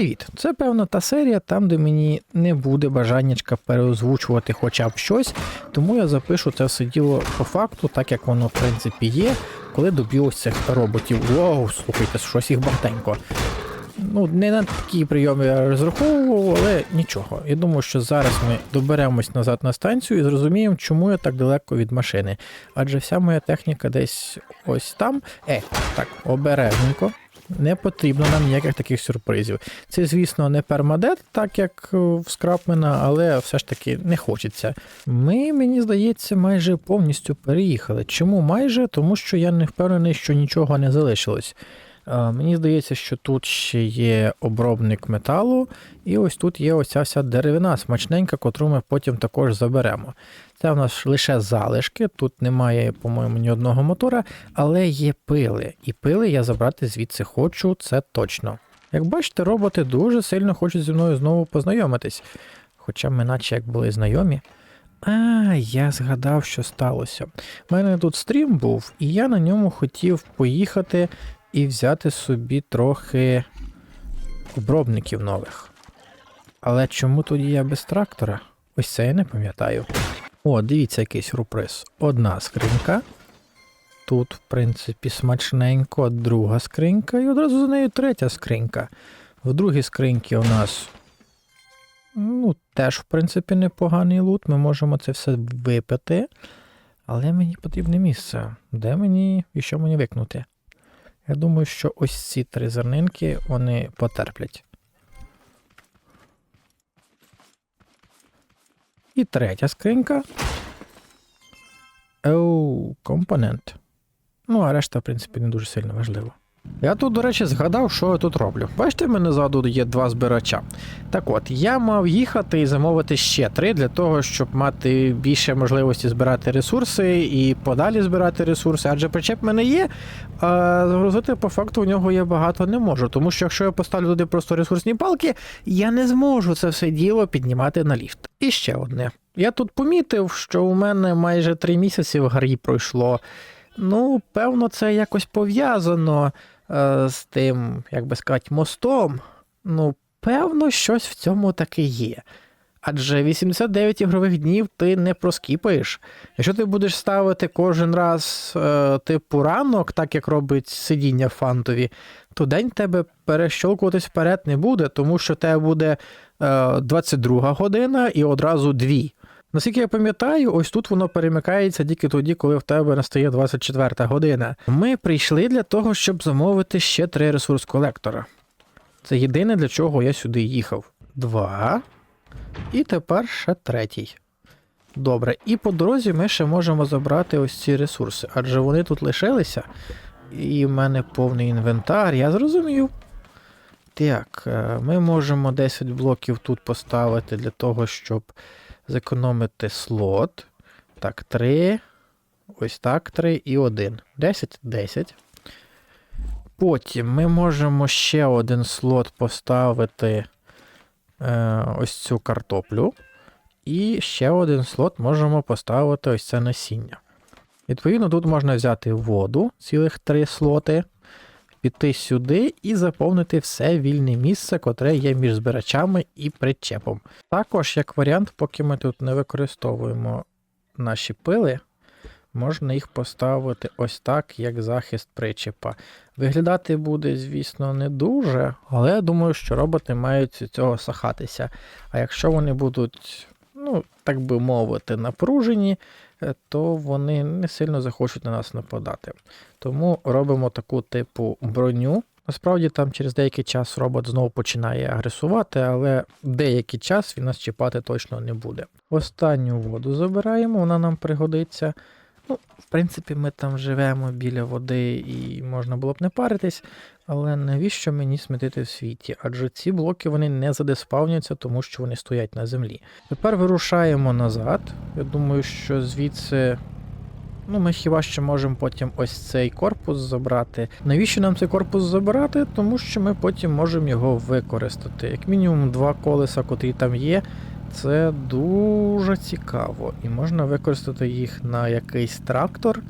Привіт! Це певно та серія, там, де мені не буде бажаннячка переозвучувати хоча б щось, тому я запишу це все діло по факту, так як воно в принципі є, коли доб'ю ось цих роботів. Вау, слухайте, щось їх багатенько. Ну, не на такі прийоми я розраховував, але нічого. Я думаю, що зараз ми доберемось назад на станцію і зрозуміємо, чому я так далеко від машини. Адже вся моя техніка десь ось там. Е, так, обережненько. Не потрібно нам ніяких таких сюрпризів. Це, звісно, не пермадет, так як е, в скрапмена, але все ж таки не хочеться. Ми, мені здається, майже повністю переїхали. Чому майже? Тому що я не впевнений, що нічого не залишилось. Е, Мені здається, що тут ще є обробник металу, і ось тут є оця вся деревина смачненька, котру ми потім також заберемо. Це в нас лише залишки, тут немає, по-моєму, ні одного мотора, але є пили. І пили я забрати звідси хочу, це точно. Як бачите, роботи дуже сильно хочуть зі мною знову познайомитись. Хоча ми наче як були знайомі. А, я згадав, що сталося. У мене тут стрім був, і я на ньому хотів поїхати і взяти собі трохи обробників нових. Але чому тоді я без трактора? Ось це я не пам'ятаю. О, дивіться, якийсь сюрприз. Одна скринька. Тут, в принципі, смачненько, друга скринька, і одразу за нею третя скринька. В другій скриньці у нас ну, теж, в принципі, непоганий лут. Ми можемо це все випити. Але мені потрібне місце. Де мені і що мені викнути? Я думаю, що ось ці три зернинки вони потерплять. І третя скринька. Оу, компонент. Ну, а решта, в принципі, не дуже сильно важливо. Я тут, до речі, згадав, що я тут роблю. Бачите, в мене ззаду є два збирача. Так от, я мав їхати і замовити ще три для того, щоб мати більше можливості збирати ресурси і подалі збирати ресурси. Адже причеп в мене є, а загрузити по факту у нього я багато не можу. Тому що якщо я поставлю туди просто ресурсні палки, я не зможу це все діло піднімати на ліфт. І ще одне. Я тут помітив, що у мене майже три місяці в грі пройшло. Ну, певно, це якось пов'язано е, з тим, як би сказати, мостом. Ну, певно, щось в цьому таки є. Адже 89 ігрових днів ти не проскіпаєш. Якщо ти будеш ставити кожен раз е, типу ранок, так як робить сидіння фантові, то день тебе перещолкуватись вперед не буде, тому що тебе буде е, 22 година і одразу дві. Наскільки я пам'ятаю, ось тут воно перемикається тільки тоді, коли в тебе настає 24 година. Ми прийшли для того, щоб замовити ще три ресурс колектора. Це єдине, для чого я сюди їхав. Два. І тепер ще третій. Добре, і по дорозі ми ще можемо забрати ось ці ресурси, адже вони тут лишилися. І в мене повний інвентар, я зрозумів. Так, е, ми можемо 10 блоків тут поставити для того, щоб зекономити слот. Так, 3. Ось так, 3 і 1. 10, 10. Потім ми можемо ще один слот поставити е, ось цю картоплю. І ще один слот можемо поставити ось це насіння. Відповідно, тут можна взяти воду, цілих три слоти, піти сюди і заповнити все вільне місце, котре є між збирачами і причепом. Також, як варіант, поки ми тут не використовуємо наші пили, можна їх поставити ось так, як захист причепа. Виглядати буде, звісно, не дуже, але я думаю, що роботи мають цього сахатися. А якщо вони будуть, ну, так би мовити, напружені, то вони не сильно захочуть на нас нападати. Тому робимо таку типу броню. Насправді там через деякий час робот знову починає агресувати, але деякий час він нас чіпати точно не буде. Останню воду забираємо, вона нам пригодиться. Ну, в принципі, ми там живемо біля води і можна було б не паритись, але навіщо мені смітити в світі? Адже ці блоки вони не задеспавняться, тому що вони стоять на землі. Тепер вирушаємо назад. Я думаю, що звідси. Ну, ми хіба що можемо потім ось цей корпус забрати. Навіщо нам цей корпус забирати? Тому що ми потім можемо його використати. Як мінімум два колеса, котрі там є, Це дуже цікаво. І можна використати їх на якийсь трактор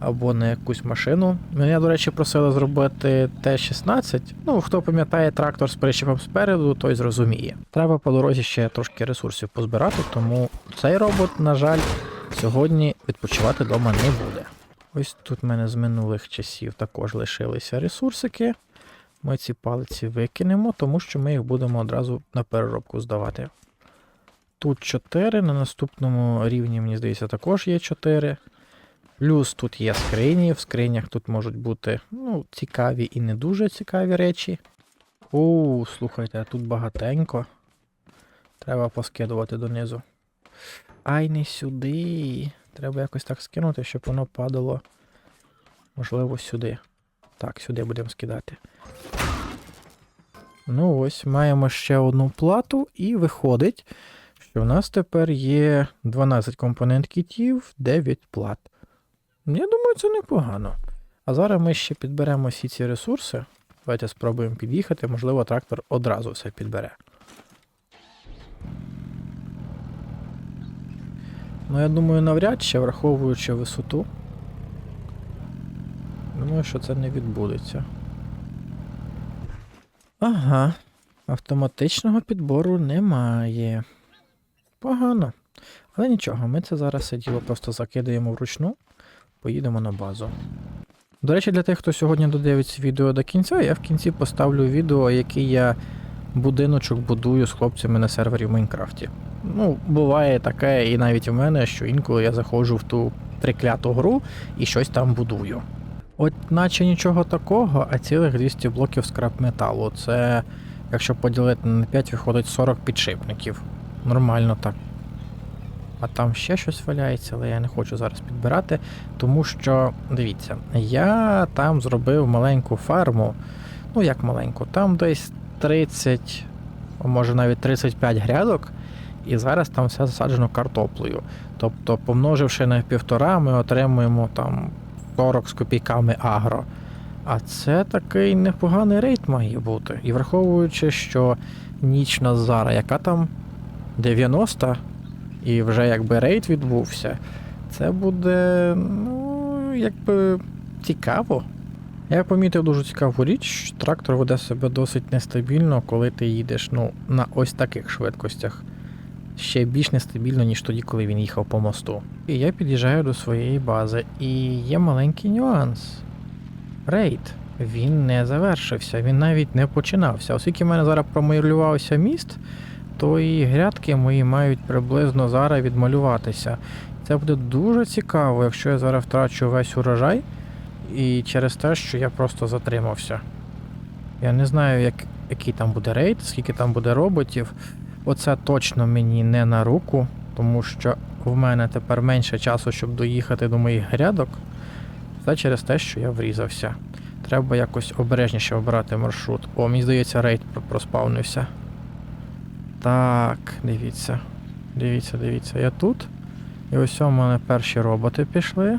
або на якусь машину. Мене, до речі, просили зробити Т-16. Ну, хто пам'ятає трактор з причепом спереду, той зрозуміє. Треба по дорозі ще трошки ресурсів позбирати, тому цей робот, на жаль, сьогодні відпочивати вдома не буде. Ось тут в мене з минулих часів також лишилися ресурсики. Ми ці палиці викинемо, тому що ми їх будемо одразу на переробку здавати. Тут 4, на наступному рівні, мені здається, також є 4. Плюс тут є скрині, в скринях тут можуть бути ну, цікаві і не дуже цікаві речі. О, слухайте, тут багатенько. Треба поскидувати донизу. Ай, не сюди. Треба якось так скинути, щоб воно падало. Можливо, сюди. Так, сюди будемо скидати. Ну ось, маємо ще одну плату, і виходить, що в нас тепер є 12 компонент кітів, 9 плат. Я думаю, це непогано. А зараз ми ще підберемо всі ці ресурси. Давайте спробуємо під'їхати, можливо, трактор одразу все підбере. Ну, я думаю, навряд чи, враховуючи висоту. Думаю, що це не відбудеться. Ага. Автоматичного підбору немає. Погано. Але нічого, ми це зараз все діло просто закидаємо вручну, поїдемо на базу. До речі, для тих, хто сьогодні додивиться відео до кінця, я в кінці поставлю відео, який я будиночок будую з хлопцями на сервері в Майнкрафті. Ну, буває таке, і навіть в мене, що інколи я заходжу в ту трикляту гру і щось там будую. От наче нічого такого, а цілих 200 блоків скрап металу. Це, якщо поділити на 5, виходить 40 підшипників. Нормально так. А там ще щось валяється, але я не хочу зараз підбирати, тому що, дивіться, я там зробив маленьку ферму. Ну, як маленьку, там десь 30, а може навіть 35 грядок, і зараз там все засаджено картоплею. Тобто, помноживши на півтора, ми отримуємо там 40 з копійками агро. А це такий непоганий рейд має бути. І враховуючи, що нічна зара, яка там 90, і вже якби рейд відбувся, це буде, ну, якби цікаво. Я помітив дуже цікаву річ, що трактор веде себе досить нестабільно, коли ти їдеш ну, на ось таких швидкостях. Ще більш нестабільно, ніж тоді, коли він їхав по мосту. І я під'їжджаю до своєї бази, і є маленький нюанс. Рейд. Він не завершився, він навіть не починався. Оскільки в мене зараз промалювався міст, то і грядки мої мають приблизно зараз відмалюватися. Це буде дуже цікаво, якщо я зараз втрачу весь урожай, і через те, що я просто затримався. Я не знаю, як, який там буде рейд, скільки там буде роботів. Оце точно мені не на руку, тому що в мене тепер менше часу, щоб доїхати до моїх грядок. Це через те, що я врізався. Треба якось обережніше обирати маршрут. О, мені здається, рейд проспавнився. Так, дивіться. Дивіться, дивіться, я тут. І ось у мене перші роботи пішли.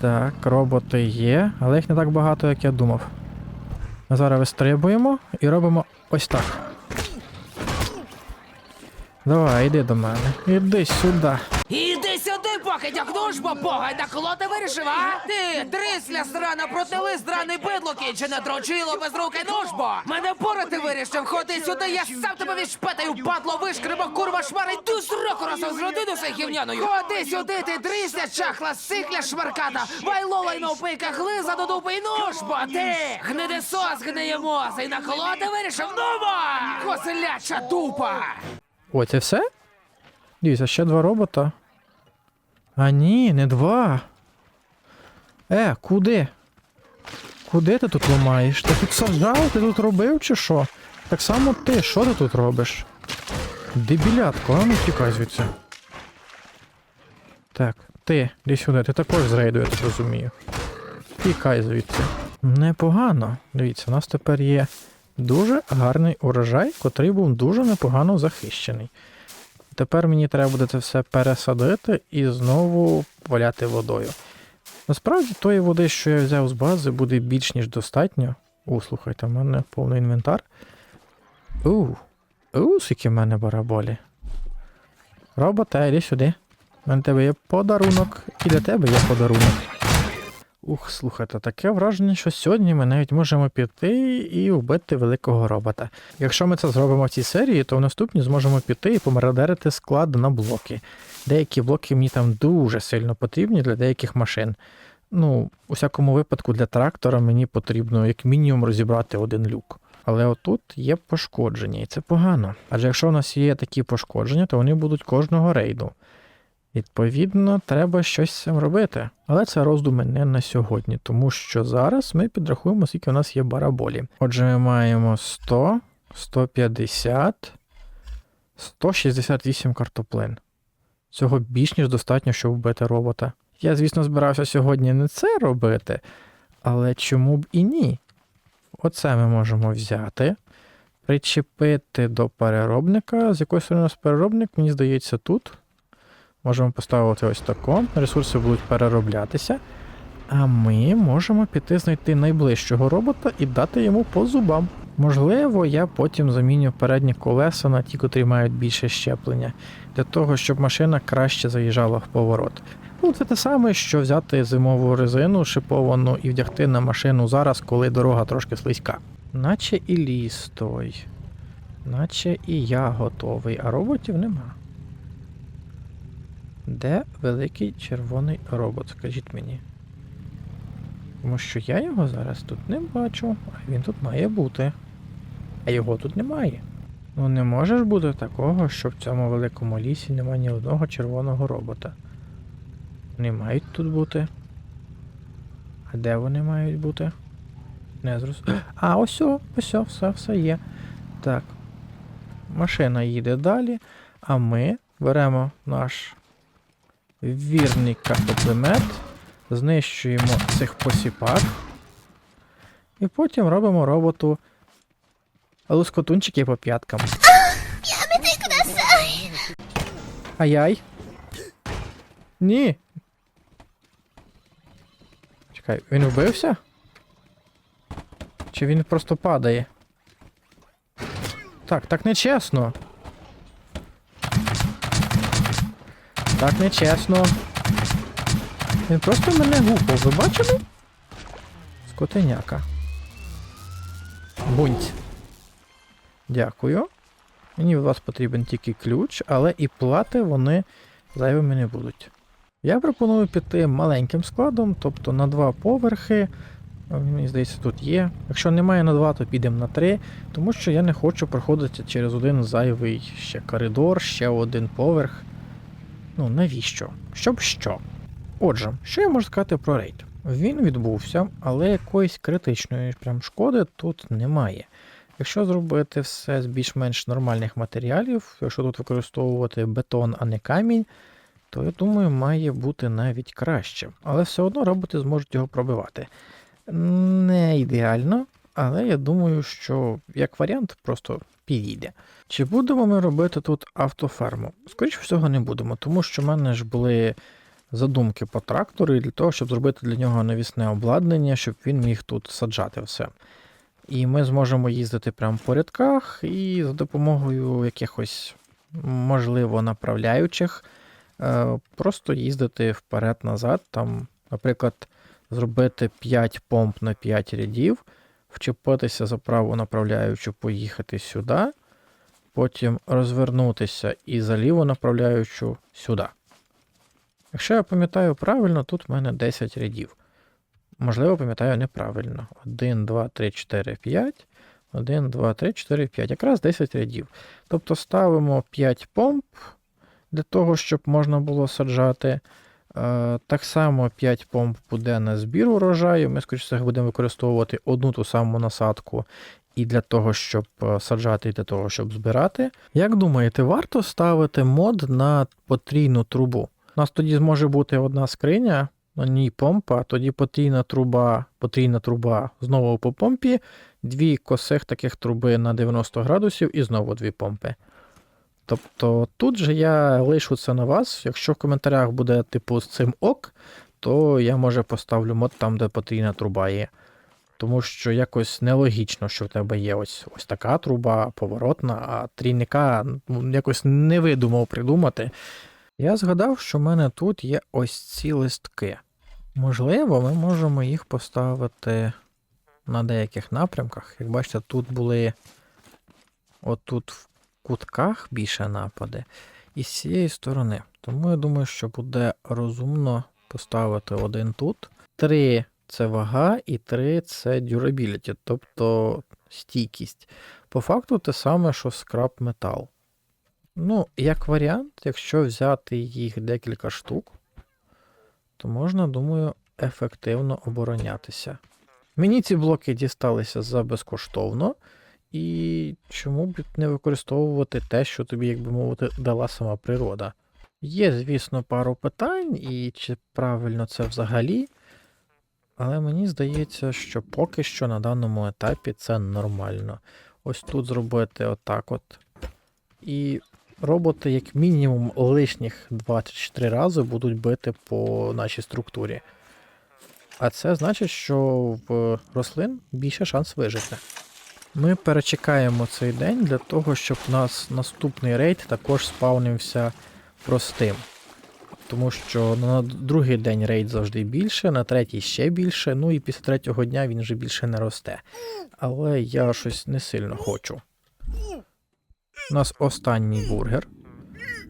Так, роботи є, але їх не так багато, як я думав. Ми зараз вистрибуємо і робимо ось так. Давай, іди до мене. Іди сюди. Іди сюди, покидьок, ну ж бо бога, на коло ти вирішив, а? Ти, дрисля срана, протили здраний бидло кінчене, дрочило без руки, ну ж бо! Мене порати вирішив, ходи сюди, я сам тебе відшпетаю, падло, вишкребо, курва, шмара, йду з року разом з родину гівняною. Ходи сюди, ти дрисля, чахла, сикля, шмарката, вайло лайно пика, глиза до дупи, і ну ж бо, ти! Гнидесос, гниємоса, і на коло ти вирішив, ну бо! Коселяча дупа! О, це все? Дивіться, ще два робота. А ні, не два. Е, куди? Куди ти тут ламаєш? Ти тут саджав, ти тут робив чи що? Так само ти, що ти тут робиш? Дебілятко, а ну тікай звідси. Так, ти, іди сюди, ти також з я так розумію. Тікай звідси. Непогано. Дивіться, у нас тепер є дуже гарний урожай, котрий був дуже непогано захищений. Тепер мені треба буде це все пересадити і знову валяти водою. Насправді тої води, що я взяв з бази, буде більш ніж достатньо. У, слухайте, в мене повний інвентар. У, У, скільки в мене бараболі. Робота, іди сюди. У мене тебе є подарунок. І для тебе є подарунок. Ух, слухайте, таке враження, що сьогодні ми навіть можемо піти і вбити великого робота. Якщо ми це зробимо в цій серії, то в наступній зможемо піти і помарадерити склад на блоки. Деякі блоки мені там дуже сильно потрібні для деяких машин. Ну, у всякому випадку для трактора мені потрібно як мінімум розібрати один люк. Але отут є пошкодження, і це погано. Адже якщо у нас є такі пошкодження, то вони будуть кожного рейду. Відповідно, треба щось з цим робити. Але це роздуми не на сьогодні, тому що зараз ми підрахуємо, скільки у нас є бараболі. Отже, ми маємо 100, 150, 168 картоплин. Цього більш ніж достатньо, щоб вбити робота. Я, звісно, збирався сьогодні не це робити, але чому б і ні? Оце ми можемо взяти, причепити до переробника. З якої сторони у нас переробник, мені здається, тут. Можемо поставити ось тако. Ресурси будуть перероблятися. А ми можемо піти знайти найближчого робота і дати йому по зубам. Можливо, я потім заміню передні колеса на ті, котрі мають більше щеплення, для того, щоб машина краще заїжджала в поворот. Ну, це те саме, що взяти зимову резину шиповану і вдягти на машину зараз, коли дорога трошки слизька. Наче і ліс той, наче і я готовий, а роботів нема. Де великий червоний робот, скажіть мені? Тому що я його зараз тут не бачу, а він тут має бути. А його тут немає. Ну не може ж бути такого, що в цьому великому лісі немає ні одного червоного робота. Вони мають тут бути. А де вони мають бути? Не зрозуміло. А, ось, ось, все, все є. Так. Машина їде далі, а ми беремо наш вірний картоплемет, знищуємо цих посіпак. І потім робимо роботу лускотунчики по п'яткам. Ай-яй. Ні. Чекай, він вбився? Чи він просто падає? Так, так нечесно. Так нечесно. Він просто мене гупав, ви бачили? Скотиняка. Бунть. Дякую. Мені від вас потрібен тільки ключ, але і плати вони зайвими не будуть. Я пропоную піти маленьким складом, тобто на два поверхи. Мені здається, тут є. Якщо немає на два, то підемо на три, тому що я не хочу проходити через один зайвий ще коридор, ще один поверх. Ну, навіщо? Щоб що? Отже, що я можу сказати про рейд? Він відбувся, але якоїсь критичної прям шкоди тут немає. Якщо зробити все з більш-менш нормальних матеріалів, якщо тут використовувати бетон, а не камінь, то я думаю, має бути навіть краще. Але все одно роботи зможуть його пробивати. Не ідеально, але я думаю, що як варіант просто підійде. Чи будемо ми робити тут автоферму? Скоріше всього, не будемо, тому що в мене ж були задумки по трактору і для того, щоб зробити для нього навісне обладнання, щоб він міг тут саджати все. І ми зможемо їздити прямо по рядках і за допомогою якихось, можливо, направляючих, е, просто їздити вперед-назад. Там, наприклад, зробити 5 помп на 5 рядів, вчепитися за праву направляючу, поїхати сюди, потім розвернутися і за ліву направляючу сюди. Якщо я пам'ятаю правильно, тут в мене 10 рядів. Можливо, пам'ятаю неправильно. 1, 2, 3, 4, 5. 1, 2, 3, 4, 5. Якраз 10 рядів. Тобто ставимо 5 помп для того, щоб можна було саджати. Е, Так само 5 помп буде на збір урожаю. Ми, скоріше будемо використовувати одну ту саму насадку і для того, щоб е, саджати, і для того, щоб збирати. Як думаєте, варто ставити мод на потрійну трубу? У нас тоді зможе бути одна скриня, на ній помпа, тоді потрійна труба, потрійна труба знову по помпі, дві косих таких труби на 90 градусів і знову дві помпи. Тобто тут же я лишу це на вас. Якщо в коментарях буде типу з цим ок, то я може поставлю мод там, де потрійна труба є. Тому що якось нелогічно, що в тебе є ось ось така труба поворотна, а трійника ну, якось не видумав придумати. Я згадав, що в мене тут є ось ці листки. Можливо, ми можемо їх поставити на деяких напрямках. Як бачите, тут були отут в кутках більше напади, і з цієї сторони. Тому я думаю, що буде розумно поставити один тут. Три це вага, і три це durability, тобто стійкість. По факту те саме, що скраб метал. Ну, як варіант, якщо взяти їх декілька штук, то можна, думаю, ефективно оборонятися. Мені ці блоки дісталися за безкоштовно, і чому б не використовувати те, що тобі, як би мовити, дала сама природа. Є, звісно, пару питань, і чи правильно це взагалі, але мені здається, що поки що на даному етапі це нормально. Ось тут зробити отак от. І роботи, як мінімум, лишніх 24 рази будуть бити по нашій структурі. А це значить, що в рослин більше шанс вижити. Ми перечекаємо цей день для того, щоб у нас наступний рейд також спавнився простим. Тому що на другий день рейд завжди більше, на третій ще більше, ну і після третього дня він вже більше не росте. Але я щось не сильно хочу. У нас останній бургер.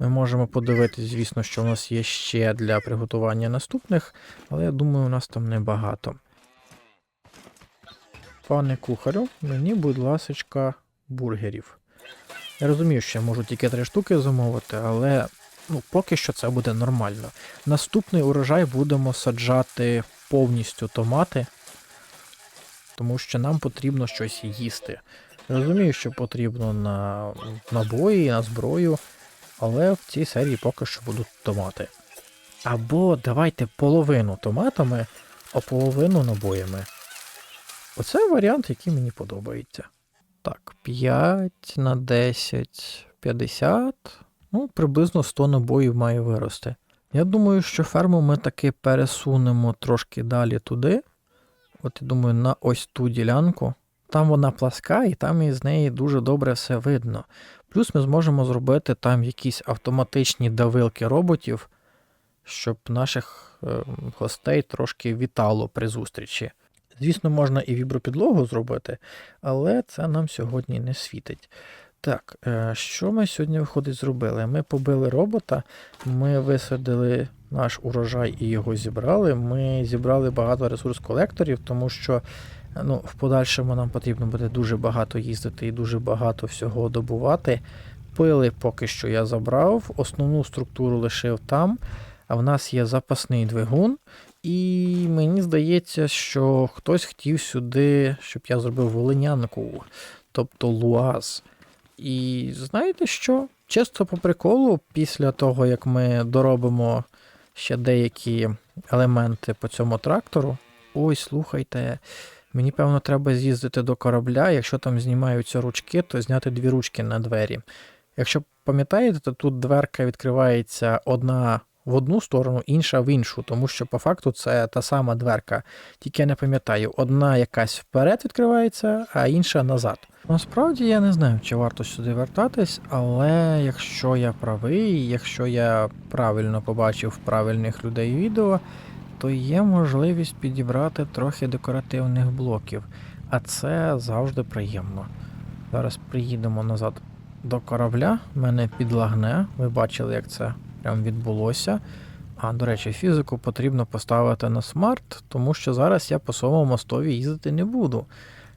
Ми можемо подивитись, звісно, що у нас є ще для приготування наступних, але я думаю, у нас там небагато. Пане кухарю, мені, будь ласочка, бургерів. Я розумію, що я можу тільки три штуки замовити, але ну, поки що це буде нормально. Наступний урожай будемо саджати повністю томати, тому що нам потрібно щось їсти. Розумію, що потрібно на набої, на зброю, але в цій серії поки що будуть томати. Або давайте половину томатами, а половину набоями. Оце варіант, який мені подобається. Так, 5 на 10, 50. Ну, приблизно 100 набоїв має вирости. Я думаю, що ферму ми таки пересунемо трошки далі туди. От я думаю, на ось ту ділянку. Там вона пласка, і там із неї дуже добре все видно. Плюс ми зможемо зробити там якісь автоматичні давилки роботів, щоб наших е, гостей трошки вітало при зустрічі. Звісно, можна і вібропідлогу зробити, але це нам сьогодні не світить. Так, е, що ми сьогодні виходить зробили? Ми побили робота, ми висадили наш урожай і його зібрали. Ми зібрали багато ресурс колекторів, тому що ну, в подальшому нам потрібно буде дуже багато їздити і дуже багато всього добувати. Пили поки що я забрав, основну структуру лишив там. А в нас є запасний двигун, і мені здається, що хтось хотів сюди, щоб я зробив волинянку, тобто луаз. І знаєте що? Чисто по приколу, після того, як ми доробимо ще деякі елементи по цьому трактору. Ой, слухайте, мені певно треба з'їздити до корабля. Якщо там знімаються ручки, то зняти дві ручки на двері. Якщо пам'ятаєте, то тут дверка відкривається одна в одну сторону, інша в іншу, тому що по факту це та сама дверка. Тільки я не пам'ятаю, одна якась вперед відкривається, а інша назад. Насправді я не знаю, чи варто сюди вертатись, але якщо я правий, якщо я правильно побачив правильних людей відео, то є можливість підібрати трохи декоративних блоків, а це завжди приємно. Зараз приїдемо назад до корабля, мене підлагне. Ви бачили, як це прям відбулося. А, до речі, фізику потрібно поставити на смарт, тому що зараз я по своєму мостові їздити не буду.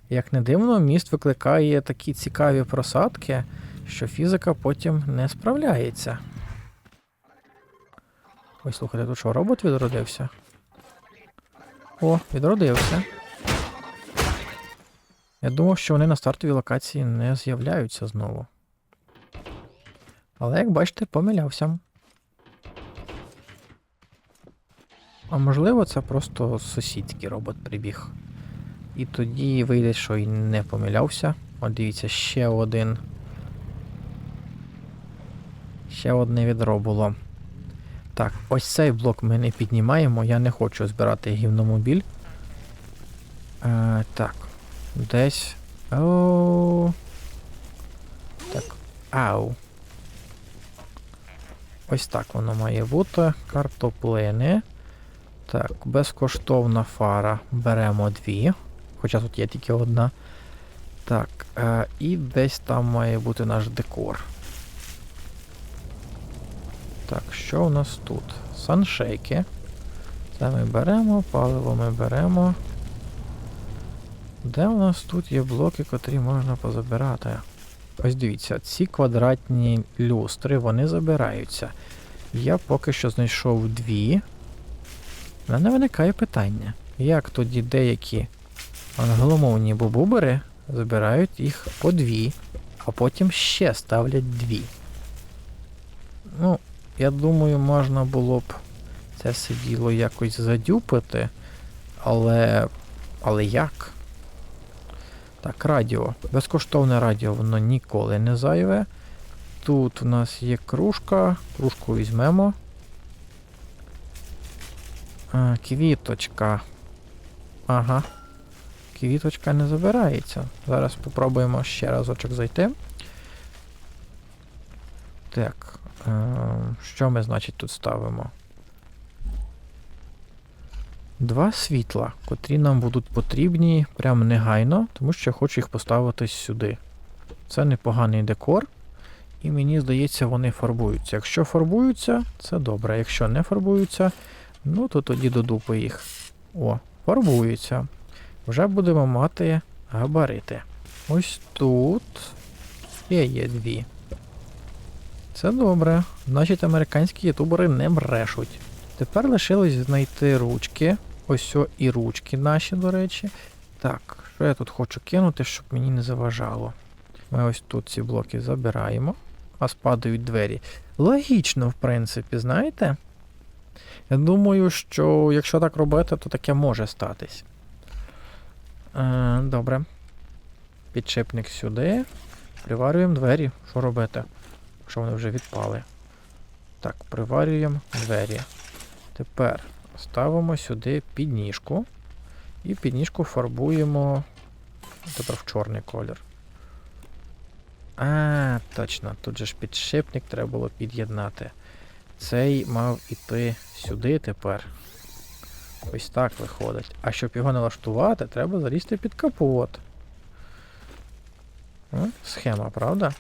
Як не дивно, міст викликає такі цікаві просадки, що фізика потім не справляється. Ой, слухайте, тут що, робот відродився? О, відродився. Я думав, що вони на стартовій локації не з'являються знову. Але, як бачите, помилявся. А можливо, це просто сусідський робот прибіг. І тоді вийде, що й не помилявся. От дивіться, ще один. Ще одне відро було. Так, ось цей блок ми не піднімаємо. Я не хочу збирати гівномобіль. Е, так. Десь. О. Так. Ау. Ось так воно має бути. Картоплини. Так, безкоштовна фара. Беремо дві. Хоча тут є тільки одна. Так, е, і десь там має бути наш декор. Так, що у нас тут? Саншейки. Це ми беремо, паливо ми беремо. Де у нас тут є блоки, котрі можна позабирати? Ось дивіться, ці квадратні люстри, вони забираються. Я поки що знайшов дві. Мене виникає питання. Як тоді деякі англомовні бубубери забирають їх по дві, а потім ще ставлять дві. Ну, я думаю, можна було б це все діло якось задюпити, але. Але як? Так, радіо. Безкоштовне радіо, воно ніколи не зайве. Тут у нас є кружка, кружку візьмемо. А, квіточка. Ага. Квіточка не забирається. Зараз спробуємо ще разочок зайти. Так. Е, що ми, значить, тут ставимо? Два світла, котрі нам будуть потрібні прямо негайно, тому що я хочу їх поставити сюди. Це непоганий декор, і мені здається, вони фарбуються. Якщо фарбуються, це добре. Якщо не фарбуються, ну то тоді до дупи їх. О, фарбуються. Вже будемо мати габарити. Ось тут ще є дві. Це добре. Значить, американські ютубери не брешуть. Тепер лишилось знайти ручки. Ось о і ручки наші, до речі. Так, що я тут хочу кинути, щоб мені не заважало. Ми ось тут ці блоки забираємо, а спадають двері. Логічно, в принципі, знаєте? Я думаю, що якщо так робити, то таке може статись. Е, добре. Підшипник сюди. Приварюємо двері. Що робити? Якщо вони вже відпали. Так, приварюємо двері. Тепер ставимо сюди підніжку. І підніжку фарбуємо тепер в чорний колір. А, точно, тут же ж підшипник треба було під'єднати. Цей мав іти сюди тепер. Ось так виходить. А щоб його налаштувати, треба залізти під капот. Схема, правда?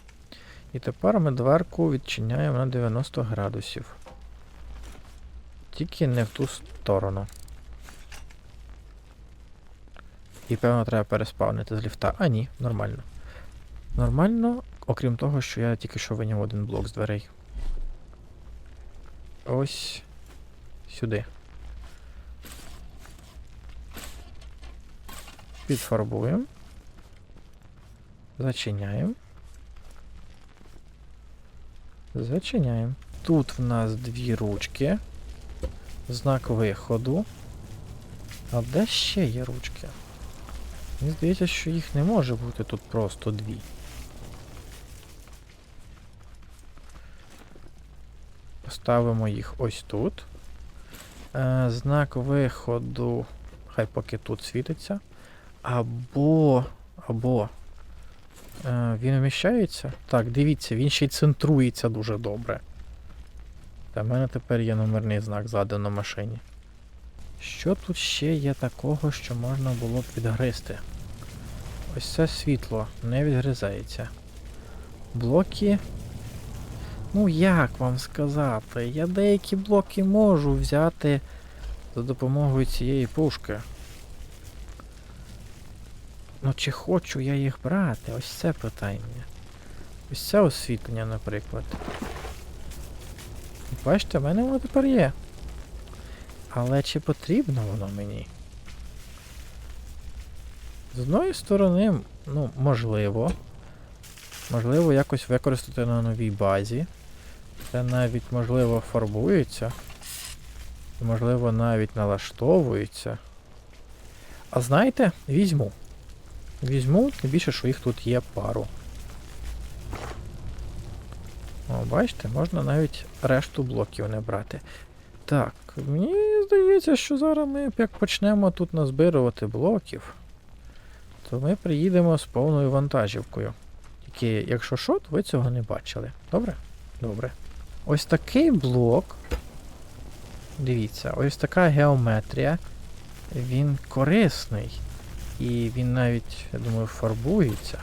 І тепер ми дверку відчиняємо на 90 градусів. Тільки не в ту сторону. І певно треба переспавнити з ліфта. А ні, нормально. Нормально, окрім того, що я тільки що виняв один блок з дверей. Ось сюди. Підфарбуємо. Зачиняємо. Зачиняємо. Тут в нас дві ручки. Знак виходу. А де ще є ручки? Мені здається, що їх не може бути тут просто дві. Поставимо їх ось тут. Е, знак виходу. Хай поки тут світиться. Або. Або. Е, він вміщається? Так, дивіться, він ще й центрується дуже добре. Та в мене тепер є номерний знак задан на машині. Що тут ще є такого, що можна було б відгризти? Ось це світло не відгризається. Блоки. Ну як вам сказати? Я деякі блоки можу взяти за допомогою цієї пушки. Ну чи хочу я їх брати? Ось це питання. Ось це освітлення, наприклад. Бачите, в мене воно тепер є. Але чи потрібно воно мені? З одної сторони, ну, можливо. Можливо, якось використати на новій базі. Це навіть, можливо, фарбується. Можливо, навіть налаштовується. А знаєте, візьму. Візьму, тим більше, що їх тут є пару. О, бачите, можна навіть решту блоків не брати. Так, мені здається, що зараз ми як почнемо тут назбирувати блоків. то ми приїдемо з повною вантажівкою. Тільки, якщо що, то ви цього не бачили. Добре? Добре. Ось такий блок. Дивіться, ось така геометрія. Він корисний. І він навіть, я думаю, фарбується.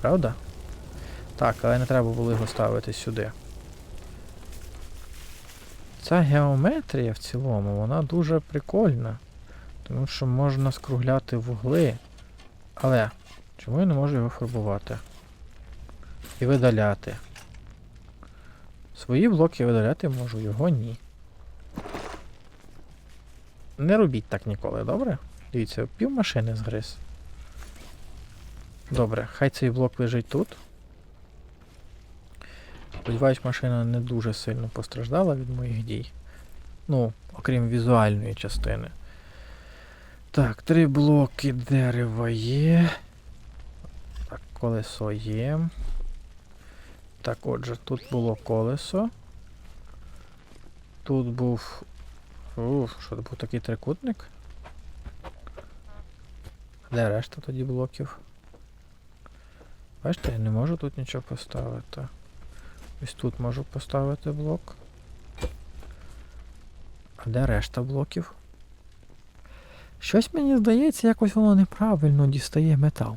Правда? Так, але не треба було його ставити сюди. Ця геометрія в цілому, вона дуже прикольна. Тому що можна скругляти вугли. Але чому я не можу його фарбувати? І видаляти. Свої блоки видаляти можу, його ні. Не робіть так ніколи, добре? Дивіться, пів машини згриз. Добре, хай цей блок лежить тут. Сподіваюсь, машина не дуже сильно постраждала від моїх дій. Ну, окрім візуальної частини. Так, три блоки дерева є. Так, колесо є. Так, отже, тут було колесо. Тут був. Уф, що це був такий трикутник? Де решта тоді блоків? Бачите, я не можу тут нічого поставити. Ось тут можу поставити блок. А де решта блоків? Щось мені здається, якось воно неправильно дістає метал.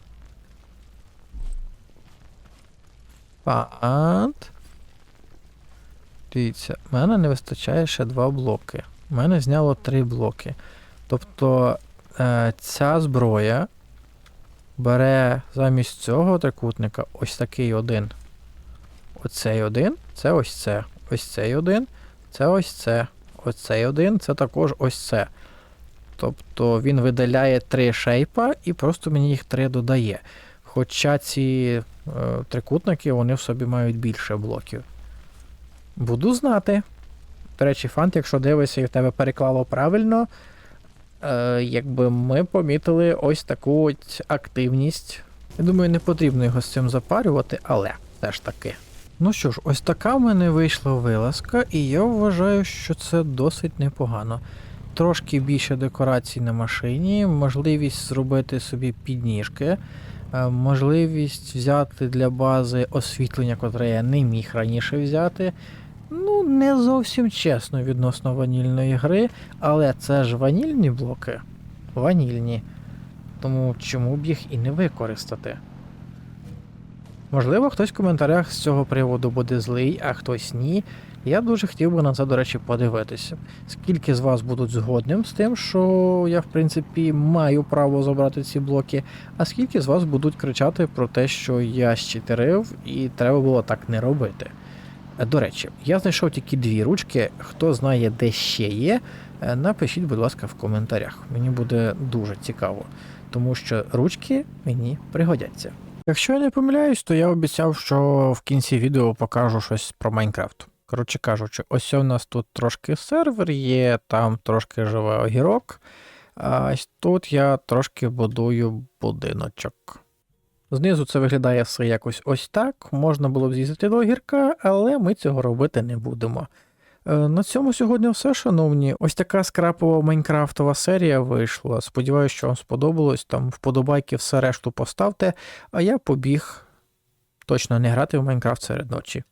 Пант. Дивіться, в мене не вистачає ще два блоки. У мене зняло три блоки. Тобто е, ця зброя бере замість цього трикутника ось такий один. Оцей один, це ось це. Ось цей один, це ось це. Ось цей один, це також ось це. Тобто він видаляє три шейпа і просто мені їх три додає. Хоча ці трикутники вони в собі мають більше блоків. Буду знати. До речі, фант, якщо дивишся і в тебе переклало правильно, е, якби ми помітили ось таку от активність. Я думаю, не потрібно його з цим запарювати, але все ж таки. Ну що ж, ось така в мене вийшла вилазка, і я вважаю, що це досить непогано. Трошки більше декорацій на машині, можливість зробити собі підніжки, е, можливість взяти для бази освітлення, котре я не міг раніше взяти. Ну, не зовсім чесно відносно ванільної гри, але це ж ванільні блоки. Ванільні. Тому чому б їх і не використати? Можливо, хтось в коментарях з цього приводу буде злий, а хтось ні. Я дуже хотів би на це, до речі, подивитися. Скільки з вас будуть згодним з тим, що я, в принципі, маю право забрати ці блоки, а скільки з вас будуть кричати про те, що я щитерив і треба було так не робити. Е, До речі, я знайшов тільки дві ручки. Хто знає, де ще є, е, напишіть, будь ласка, в коментарях. Мені буде дуже цікаво, тому що ручки мені пригодяться. Якщо я не помиляюсь, то я обіцяв, що в кінці відео покажу щось про Майнкрафт. Коротше кажучи, ось у нас тут трошки сервер є, там трошки живе огірок. А ось тут я трошки будую будиночок. Знизу це виглядає все якось ось так. Можна було б з'їздити до огірка, але ми цього робити не будемо. Е, На цьому сьогодні все, шановні. Ось така скрапова майнкрафтова серія вийшла. Сподіваюсь, що вам сподобалось. Там вподобайки все решту поставте, а я побіг точно не грати в Майнкрафт серед ночі.